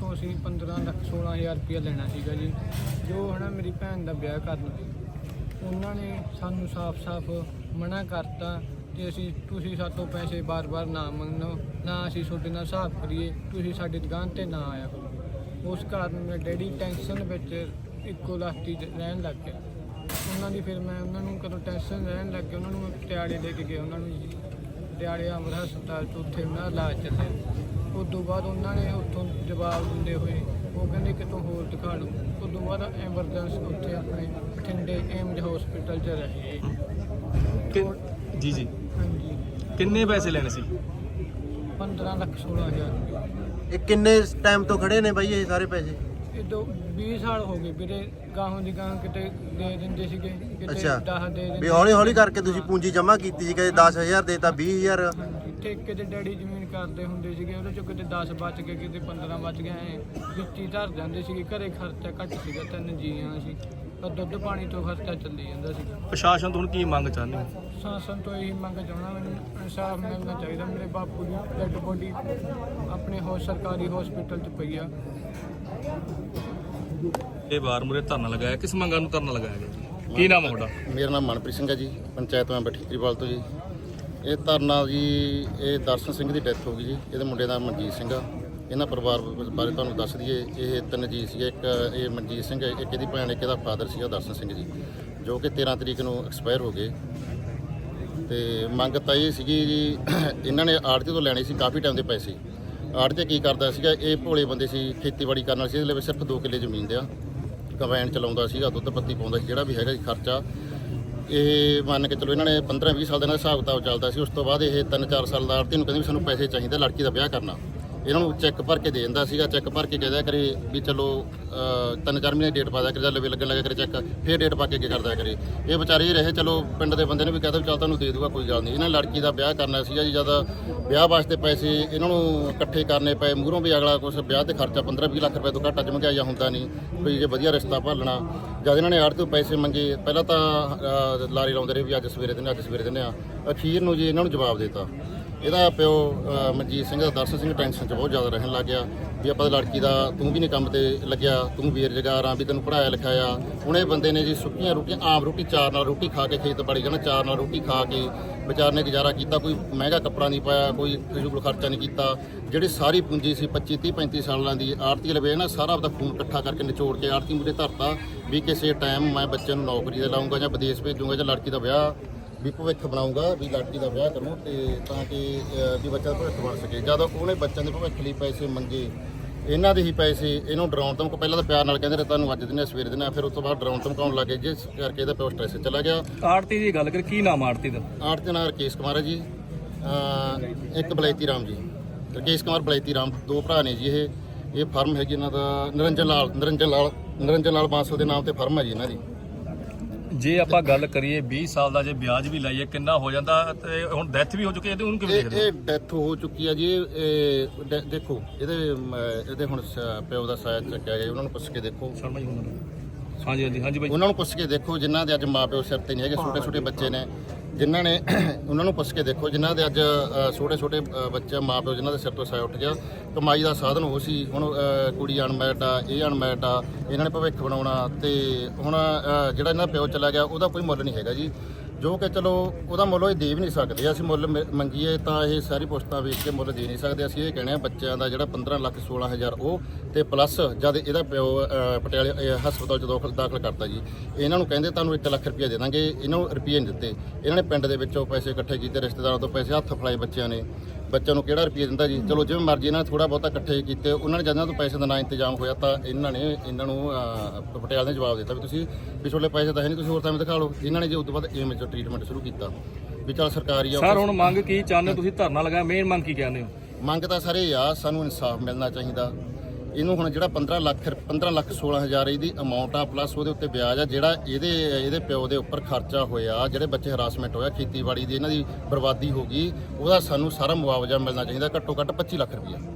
ਤੋਂ ਅਸੀਂ 15 ਲੱਖ 16000 ਰੁਪਇਆ ਲੈਣਾ ਸੀਗਾ ਜੀ। ਜੋ ਹਨਾ ਮੇਰੀ ਭੈਣ ਦਾ ਵਿਆਹ ਕਰਨ। ਉਹਨਾਂ ਨੇ ਸਾਨੂੰ ਸਾਫ਼-ਸਾਫ਼ ਮਨਾ ਕਰਤਾ ਕਿ ਅਸੀਂ ਤੁਸੀਂ ਸਾਤੋਂ ਪੈਸੇ ਬਾਰ-ਬਾਰ ਨਾ ਮੰਗੋ, ਨਾ ਅਸੀਂ ਤੁਹਾਡੇ ਨਾਲ ਹਿਸਾਬ ਕਰੀਏ, ਤੁਸੀਂ ਸਾਡੀ ਦੁਕਾਨ ਤੇ ਨਾ ਆਇਆ ਕਰੋ। ਉਸ ਕਾਰਨ ਮੇਰਾ ਡੈਡੀ ਟੈਨਸ਼ਨ ਵਿੱਚ ਇੱਕੋ ਲਾਸਤੀ 'ਚ ਰਹਿਣ ਲੱਗ ਗਿਆ। ਉਹਨਾਂ ਦੀ ਫਿਰ ਮੈਂ ਉਹਨਾਂ ਨੂੰ ਕਦੋਂ ਟੈਨਸ਼ਨ ਰਹਿਣ ਲੱਗ ਗਿਆ, ਉਹਨਾਂ ਨੂੰ ਪਟਿਆਲੇ ਲੈ ਕੇ ਗਿਆ ਉਹਨਾਂ ਨੂੰ ਪਟਿਆਲੇ ਅਮਰ ਹਸਪਤਾਲ ਤੋਂ ਉੱਥੇ ਉਹਨਾਂ ਦਾ ਇਲਾਜ ਚੱਲਿਆ। ਉਸ ਤੋਂ ਬਾਅਦ ਉਹਨਾਂ ਨੇ ਉੱਥੋਂ ਜਵਾਬ ਦਿੰਦੇ ਹੋਏ ਉਹ ਕਹਿੰਦੇ ਕਿਤੋਂ ਹੋਰ ਦਿਖਾ ਲਓ ਉਸ ਤੋਂ ਬਾਅਦ ਐਮਰਜੈਂਸੀ ਉੱਥੇ ਆਪਣੇ ਬਠਿੰਡੇ ਏਮਜ ਹਸਪੀਟਲ 'ਚ ਰਹੇ। ਕਿ- ਜੀ ਜੀ। ਹਾਂਜੀ। ਕਿੰਨੇ ਪੈਸੇ ਲੈਣੇ ਸੀ? 15 ਲੱਖ 16000 ਰੁਪਏ ਇਹ ਕਿੰਨੇ ਟਾਈਮ ਤੋਂ ਖੜੇ ਨੇ ਬਾਈ ਇਹ ਸਾਰੇ ਪੈਸੇ? ਇਹ ਦੋ 20 ਸਾਲ ਹੋ ਗਏ ਵੀਰੇ ਗਾਹੋਂ ਦੀ ਗਾਹ ਕਿਤੇ ਦੇ ਦਿੰਦੇ ਸੀਗੇ ਕਿਤੇ ਅੱਛਾ। 10 ਦੇ ਦਿੰਦੇ ਵੀ ਹੌਲੀ ਹੌਲੀ ਕਰਕੇ ਤੁਸੀਂ ਪੂੰਜੀ ਜਮ੍ਹਾਂ ਕੀਤੀ ਸੀ ਕਦੇ 10000 ਦੇਤਾ 20000 ਹਾਂਜੀ ਠੇਕੇ ਤੇ ਡੈਡੀ ਜ਼ਮੀਨ ਕਰਦੇ ਹੁੰਦੇ ਸੀਗੇ ਉਹਦੇ ਚੋਂ ਕਿਤੇ 10 ਬਚ ਗਏ ਕਿਤੇ 15 ਬਚ ਗਏ ਐਂ ਵਿੱਚ ਧਰ ਜਾਂਦੇ ਸੀਗੇ ਘਰੇ ਖਰਚਾ ਘੱਟ ਸੀਗਾ ਤਿੰਨ ਜੀਆਂ ਸੀ ਪਰ ਦੁੱਧ ਪਾਣੀ ਤੋਂ ਖਰਚਾ ਚੱਲੀ ਜਾਂਦਾ ਸੀ। ਪ੍ਰਸ਼ਾਸਨ ਤੋਂ ਹੁਣ ਕੀ ਮੰਗ ਚਾਹੁੰਦੇ ਹੋ? ਸਾਸਨ ਤੋਂ ਇਹੀ ਮੰਗ ਚਾਹਣਾ ਮੈਨੂੰ ਇਨਸਾਫ ਮਿਲਣਾ ਚਾਹੀਦਾ ਮੇਰੇ ਬਾਪੂ ਦੀ ਡੈਡ ਬੋਡੀ ਆਪਣੇ ਹੋ ਸਰਕਾਰੀ ਹਸਪੀਟਲ 'ਚ ਪਈ ਆ। ਇਹ ਬਾਰ ਮੁਰੇ ਧਰਨਾ ਲਗਾਇਆ ਕਿਸ ਮੰਗਾਂ ਨੂੰ ਧਰਨਾ ਲਗਾਇਆ ਗਿਆ ਜੀ? ਕੀ ਨਾਮ ਹੈ ਤੁਹਾਡਾ? ਮੇਰਾ ਨਾਮ ਮਨਪ੍ਰੀਤ ਸਿੰਘ ਹੈ ਜੀ ਪੰਚਾਇਤ ਮੈਂਬਰ ਠੀਕਰੀਵਾਲ ਤੋਂ ਜੀ। ਇਹ ਧਰਨਾ ਜੀ ਇਹ ਦਰਸ਼ਨ ਸਿੰਘ ਦੀ ਡੈਥ ਹੋ ਗਈ ਜੀ ਇਹਦੇ ਮੁੰਡੇ ਦਾ ਮਨਜੀਤ ਸਿੰਘ ਆ। ਇਹਨਾਂ ਪਰਿਵਾਰ ਬਾਰੇ ਤੁਹਾਨੂੰ ਦੱਸ ਦਈਏ ਇਹ ਤਿੰਨ ਜੀ ਸੀਗੇ ਇੱਕ ਇਹ ਮਨਜੀਤ ਸਿੰਘ ਹੈ, ਇੱਕ ਇਹਦੀ ਭੈਣ ਇੱਕ ਇਹਦਾ ਫਾਦਰ ਸੀਗਾ ਦਰਸ਼ਨ ਸਿੰਘ ਜੀ ਜੋ ਕਿ 13 ਤਰੀਕ ਨੂੰ ਐਕਸਪਾਇਰ ਹੋ ਗਏ। ਤੇ ਮੰਗ ਤਾਂ ਇਹ ਸੀਗੀ ਜੀ ਇਹਨਾਂ ਨੇ ਆੜਤੀ ਤੋਂ ਲੈਣੇ ਸੀ ਕਾਫੀ ਟਾਈਮ ਦੇ ਪੈਸੇ ਆੜਤੀ ਕੀ ਕਰਦਾ ਸੀਗਾ, ਇਹ ਭੋਲੇ ਬੰਦੇ ਸੀ, ਖੇਤੀਬਾੜੀ ਕਰਨ ਵਾਲੇ ਸੀ, ਇਹਦੇ ਲਈ ਸਿਰਫ 2 ਕਿੱਲੇ ਜ਼ਮੀਨ ਦੇ ਆ ਕੰਬਾਈਨ ਚਲਾਉਂਦਾ ਸੀਗਾ, ਦੁੱਧ ਪੱਤੀ ਪਾਉਂਦਾ ਸੀ, ਜਿਹੜਾ ਵੀ ਹੈਗਾ ਸੀ ਖਰਚਾ। ਇਹ ਮੰਨ ਕੇ ਚਲੋ ਇਹਨਾਂ ਨੇ 15 20 ਸਾਲ ਦਾ ਇਹਨਾਂ ਦਾ ਹਿਸਾਬ ਕਿਤਾਬ ਚੱਲਦਾ ਸੀ, ਉਸ ਤੋਂ ਬਾਅਦ ਇਹ 3-4 ਸਾਲ ਦਾ ਆੜਤੀ ਨੂੰ ਕਹਿੰਦੇ ਵੀ ਸਾਨੂੰ ਪੈਸੇ ਚਾਹੀਦੇ, ਲੜਕੀ ਦਾ ਵਿਆਹ ਕਰਨਾ। ਇਹਨਾਂ ਨੂੰ ਚੈੱਕ ਭਰ ਕੇ ਦੇ ਦਿੰਦਾ ਸੀਗਾ ਚੈੱਕ ਭਰ ਕੇ ਕਹਿਦਾ ਕਰੇ ਵੀ ਚਲੋ ਅਹ, ਤਿੰਨ ਚਾਰ ਮਹੀਨੇ ਡੇਟ ਪਾ ਦਿਆ ਕਰੇ ਜਾਂ ਲਵੇ ਲੱਗਣ ਲੱਗਾ ਕਰੇ ਚੈੱਕ ਫਿਰ ਡੇਟ ਪਾ ਕੇ ਅੱਗੇ ਕਰਦਾ ਕਰੇ। ਇਹ ਵਿਚਾਰੇ ਹੀ ਰਹੇ ਚਲੋ ਪਿੰਡ ਦੇ ਬੰਦੇ ਨੇ ਵੀ ਕਹਤਾ ਵੀ ਚੱਲ ਤੁਹਾਨੂੰ ਦੇ ਦੂਗਾ ਕੋਈ ਗੱਲ ਨਹੀਂ। ਇਹਨਾਂ ਲੜਕੀ ਦਾ ਵਿਆਹ ਕਰਨਾ ਸੀਗਾ ਜੀ ਜਦ ਵਿਆਹ ਵਾਸਤੇ ਪੈਸੇ ਇਹਨਾਂ ਨੂੰ ਇਕੱਠੇ ਕਰਨੇ ਪਏ। ਮੂਹਰੋਂ ਵੀ ਅਗਲਾ ਕੁਛ ਵਿਆਹ ਤੇ ਖਰਚਾ 15-20 ਲੱਖ ਰੁਪਏ ਤੋਂ ਘੱਟ ਅੱਜ ਮਹਿੰਗਾਈ ਹੁੰਦਾ ਨਹੀਂ ਕੋਈ ਜੇ ਵਧੀਆ ਰਿਸ਼ਤਾ ਭਾਲਣਾ ਜਦ ਇਹਨਾਂ ਨੇ ਆੜਤ ਤੋਂ ਪੈਸੇ ਮੰਗੇ, ਪਹਿਲਾਂ ਤਾਂ ਲਾਰੀ ਲਾਉਂਦੇ ਰਹੇ ਵੀ ਅੱਜ ਸਵੇਰੇ ਦਿਨੇ ਅੱਜ ਸਵੇਰੇ ਦਿੰਦੇ ਆ। ਅਖੀਰ ਨੂੰ ਜੀ ਇਹਨਾਂ ਨੂੰ ਜਵਾਬ ਦਿੱਤਾ, ਇਹਦਾ ਪਿਓ ਮਨਜੀਤ ਸਿੰਘ ਦਾ ਦਰਸ਼ਨ ਸਿੰਘ ਟੈਨਸ਼ਨ 'ਚ ਬਹੁਤ ਜ਼ਿਆਦਾ ਰਹਿਣ ਲੱਗ ਗਿਆ ਵੀ ਆਪਾਂ ਲੜਕੀ ਦਾ ਤੂੰ ਵੀ ਨਹੀਂ ਕੰਮ ਤੇ ਲੱਗਿਆ, ਤੂੰ ਬੇਰੁਜ਼ਗਾਰ ਆ, ਵੀ ਤੈਨੂੰ ਪੜਾਇਆ ਲਿਖਾਇਆ। ਹੁਣ ਬੰਦੇ ਨੇ ਜੀ ਸੁੱਕੀਆਂ ਰੋਟੀਆਂ, ਆਮ ਰੋਟੀ, ਚਾਰ ਨਾਲ ਰੋਟੀ ਖਾ ਕੇ ਖੇਤ ਬਾੜੀ ਜਾਣਾ ਚਾਰ ਨਾਲ ਰੋਟੀ ਖਾ ਕੇ ਵਿਚਾਰ ਨੇ ਗੁਜ਼ਾਰਾ ਕੀਤਾ, ਕੋਈ ਮਹਿੰਗਾ ਕੱਪੜਾ ਨਹੀਂ ਪਾਇਆ, ਕੋਈ ਫਿਜ਼ੂਲ ਖਰਚਾ ਨਹੀਂ ਕੀਤਾ। ਜਿਹੜੀ ਸਾਰੀ ਪੂੰਜੀ ਸੀ 25 30 35 ਸਾਲਾਂ ਦੀ ਆਰਤੀ ਲਵੇ ਨਾ ਸਾਰਾ ਆਪਦਾ ਖੂਨ ਇਕੱਠਾ ਕਰਕੇ ਨਿਚੋੜ ਕੇ ਆਰਤੀ ਮੂਰੇ ਧਰਤਾ। ਵੀ ਕਿਸੇ ਟਾਈਮ ਮੈਂ ਬੱਚੇ ਨੂੰ ਨੌਕਰੀ ਤੇ ਲਾਉਂਗਾ ਜਾਂ ਵਿਦੇਸ਼ ਭੇਜੂੰਗਾ ਜਾਂ ਲੜਕੀ ਦਾ ਵਿਆਹ ਵੀ ਭਵਿੱਖ ਬਣਾਉਂਗਾ ਵੀ ਲੜਕੀ ਦਾ ਵਿਆਹ ਕਰੂੰ ਤੇ ਤਾਂ ਕਿ ਅਹ, ਵੀ ਬੱਚਾ ਭਵਿੱਖ ਬਣ ਸਕੇ। ਜਦੋਂ ਉਹਨੇ ਬੱਚਿਆਂ ਦੇ ਭਵਿੱਖ ਲਈ ਪੈਸੇ ਮੰਗੇ ਇਹਨਾਂ ਦੇ ਹੀ ਪੈਸੇ ਇਹਨੂੰ ਡਰਾਉਣ ਤੋਂ ਪਹਿਲਾਂ ਤਾਂ ਪਿਆਰ ਨਾਲ ਕਹਿੰਦੇ ਰਹੇ ਤੁਹਾਨੂੰ ਅੱਜ ਦਿਨੇ ਸਵੇਰੇ ਦਿਨੇ। ਫਿਰ ਉਸ ਤੋਂ ਬਾਅਦ ਡਰਾਉਣ ਧਮਕਾਉਣ ਲੱਗੇ ਜਿਸ ਕਰਕੇ ਇਹਦਾ ਪਿਓ ਸਟ੍ਰੈਸ ਚਲਾ ਗਿਆ। ਆੜਤੀ ਦੀ ਗੱਲ ਕਰ ਕੀ ਨਾਮ ਆ ਆੜਤੀ ਦਾ? ਆਠ ਦੇ ਨਾਲ ਰਕੇਸ਼ ਕੁਮਾਰ ਹੈ ਜੀ। ਅਹ, ਇੱਕ ਬਲੈਤੀ ਰਾਮ ਜੀ। ਰਕੇਸ਼ ਕੁਮਾਰ ਬਲੈਤੀ ਰਾਮ ਦੋ ਭਰਾ ਨੇ ਜੀ ਇਹ। ਇਹ ਫਰਮ ਹੈਗੀ ਇਹਨਾਂ ਦਾ ਨਿਰੰਜਨ ਲਾਲ ਨਿਰੰਜਨ ਲਾਲ ਨਿਰੰਜਨ ਲਾਲ ਬਾਂਸਲ ਦੇ ਨਾਮ ਤੇ ਫਰਮ ਹੈ ਜੀ ਇਹਨਾਂ ਦੀ। ਜੇ ਆਪਾਂ ਗੱਲ ਕਰੀਏ 20 ਸਾਲ ਦਾ ਜੇ ਵਿਆਜ ਵੀ ਲਾਈਏ ਕਿੰਨਾ ਹੋ ਜਾਂਦਾ ਤੇ ਹੁਣ ਡੈਥ ਵੀ ਹੋ ਚੁੱਕੀ ਹੈ ਤੇ ਉਹਨੂੰ ਕਿਵੇਂ ਇਹ ਦੇਖਦੇ ਹੋ? ਇਹ ਡੈਥ ਹੋ ਚੁੱਕੀ ਹੈ ਜੀ। ਇਹ- ਡੈ- ਦੇਖੋ ਇਹਦੇ ਇਹਦੇ ਹੁਣ ਸ- ਪਿਓ ਦਾ ਸਾਇਆ ਚੱਕਿਆ ਗਿਆ ਉਹਨਾਂ ਨੂੰ ਪੁੱਛ ਕੇ ਦੇਖੋ। ਸ਼ਰਮਾ ਜੀ ਹਾਂਜੀ ਹਾਂਜੀ ਬਾਈ। ਉਹਨਾਂ ਨੂੰ ਪੁੱਛ ਕੇ ਦੇਖੋ ਜਿਨ੍ਹਾਂ ਦੇ ਅੱਜ ਮਾਪਿਓ ਸਿਰ ਤੇ ਨਹੀਂ ਹੈਗੇ ਛੋਟੇ ਛੋਟੇ ਬੱਚੇ ਨੇ। ਜਿਨ੍ਹਾਂ ਨੇ ਉਹਨਾਂ ਨੂੰ ਪੁੱਛ ਕੇ ਦੇਖੋ, ਜਿਨ੍ਹਾਂ ਦੇ ਅੱਜ ਛੋਟੇ ਛੋਟੇ ਬੱਚੇ ਮਾਪਿਓ ਜਿਨ੍ਹਾਂ ਦੇ ਸਿਰ ਤੋਂ ਸਾਇਆ ਉੱਠ ਗਿਆ, ਕਮਾਈ ਦਾ ਸਾਧਨ ਉਹ ਸੀ, ਹੁਣ ਕੁੜੀ ਅਨਮੈਰਿਡ ਆ, ਇਹ ਅਨਮੈਰਿਡ ਆ, ਇਹਨਾਂ ਨੇ ਭਵਿੱਖ ਬਣਾਉਣਾ ਤੇ ਹੁਣ ਜਿਹੜਾ ਇਹਨਾਂ ਦਾ ਪਿਓ ਚਲਾ ਗਿਆ, ਉਹਦਾ ਕੋਈ ਮੁੱਲ ਨਹੀਂ ਹੈਗਾ ਜੀ। ਜੋ ਕਿ ਚਲੋ ਉਹਦਾ ਮੁੱਲ ਉਹ ਦੇ ਵੀ ਨਹੀਂ ਸਕਦੇ। ਅਸੀਂ ਮੁੱਲ ਮ- ਮੰਗੀਏ ਤਾਂ ਇਹ ਸਾਰੀ ਪੁਸਤਾਂ ਵੇਚ ਕੇ ਮੁੱਲ ਦੇ ਨਹੀਂ ਸਕਦੇ। ਅਸੀਂ ਇਹ ਕਹਿੰਦੇ ਆ ਬੱਚਿਆਂ ਦਾ ਜਿਹੜਾ 15 ਲੱਖ 16 ਹਜ਼ਾਰ ਉਹ ਤੇ ਪਲੱਸ ਜਦ ਇਹਦਾ ਪਿਓ ਅ, ਪਟਿਆਲੇ ਅ, ਹਸਪਤਾਲ ਚ ਦਾਖਲ ਦਾਖਲ ਕਰਤਾ ਜੀ। ਇਹਨਾਂ ਨੂੰ ਕਹਿੰਦੇ ਤੁਹਾਨੂੰ 1 ਲੱਖ ਰੁਪਏ ਦੇ ਦਾਂਗੇ। ਇਹਨਾਂ ਨੂੰ ਰੁਪਏ ਨਹੀਂ ਦਿੱਤੇ। ਇਹਨਾਂ ਨੇ ਪਿੰਡ ਦੇ ਵਿੱਚੋਂ ਪੈਸੇ ਇਕੱਠੇ ਕੀਤੇ ਰਿਸ਼ਤੇਦਾਰਾਂ ਤੋਂ ਪੈਸੇ ਹੱਥ ਫੜਾਏ ਬੱਚਿਆਂ ਨੇ। ਬੱਚਿਆਂ ਨੂੰ ਕਿਹੜਾ ਰੁਪਏ ਦਿੰਦਾ ਜੀ? ਚਲੋ ਜਿਵੇਂ ਮਰਜ਼ੀ ਇਹਨਾਂ ਥੋੜਾ ਬਹੁਤਾ ਇਕੱਠੇ ਕੀਤੇ ਉਹਨਾਂ ਨੇ ਜਦੋਂ ਤੋਂ ਪੈਸੇ ਦਾ ਨਾ ਇੰਤਜ਼ਾਮ ਹੋਇਆ ਤਾਂ ਇਹਨਾਂ ਨੇ ਇਹਨਾਂ ਨੂੰ ਅ, ਪਟਿਆਲੇ ਨੇ ਜਵਾਬ ਦਿੱਤਾ ਵੀ ਤੁਸੀਂ ਵੀ ਤੁਹਾਡੇ ਪੈਸੇ ਤਾਂ ਹੈ ਨਹੀਂ ਤੁਸੀਂ ਹੋਰ ਤਾਂ ਦਿਖਾ ਲਓ। ਇਹਨਾਂ ਨੇ ਜੀ ਉਸ ਤੋਂ ਬਾਅਦ ਏਮ ਚ ਟ੍ਰੀਟਮੈਂਟ ਸ਼ੁਰੂ ਕੀਤਾ। ਵੀ ਚਲ ਸਰਕਾਰੀ ਆ ਸਰ ਹੁਣ ਮੰਗ ਕੀ ਚਾਹੁੰਦੇ ਹੋ? ਤੁਸੀਂ ਧਰਨਾ ਲਗਾਇਆ ਮੇਨ ਮੰਗ ਕੀ ਕਹਿੰਦੇ ਹੋ? ਮੰਗ ਤਾਂ ਸਾਰੇ ਆ ਸਾਨੂੰ ਇਨਸਾਫ ਮਿਲਣਾ ਚਾਹੀਦਾ। ਇਹਨੂੰ ਹੁਣ ਜਿਹੜਾ 15 ਲੱਖ 15 ਲੱਖ 16 ਹਜ਼ਾਰ ਇਹਦੀ ਅਮਾਉਂਟ ਆ ਪਲੱਸ ਉਹਦੇ ਉੱਤੇ ਵਿਆਜ ਆ, ਜਿਹੜਾ ਇਹਦੇ ਇਹਦੇ ਪਿਓ ਦੇ ਉੱਪਰ ਖਰਚਾ ਹੋਇਆ, ਜਿਹੜੇ ਬੱਚੇ ਹਰਾਸਮੈਂਟ ਹੋਇਆ, ਖੇਤੀਬਾੜੀ ਦੀ ਇਹਨਾਂ ਦੀ ਬਰਬਾਦੀ ਹੋ ਗਈ, ਉਹਦਾ ਸਾਨੂੰ ਸਾਰਾ ਮੁਆਵਜ਼ਾ ਮਿਲਣਾ ਚਾਹੀਦਾ, ਘੱਟੋ ਘੱਟ 25 ਲੱਖ ਰੁਪਇਆ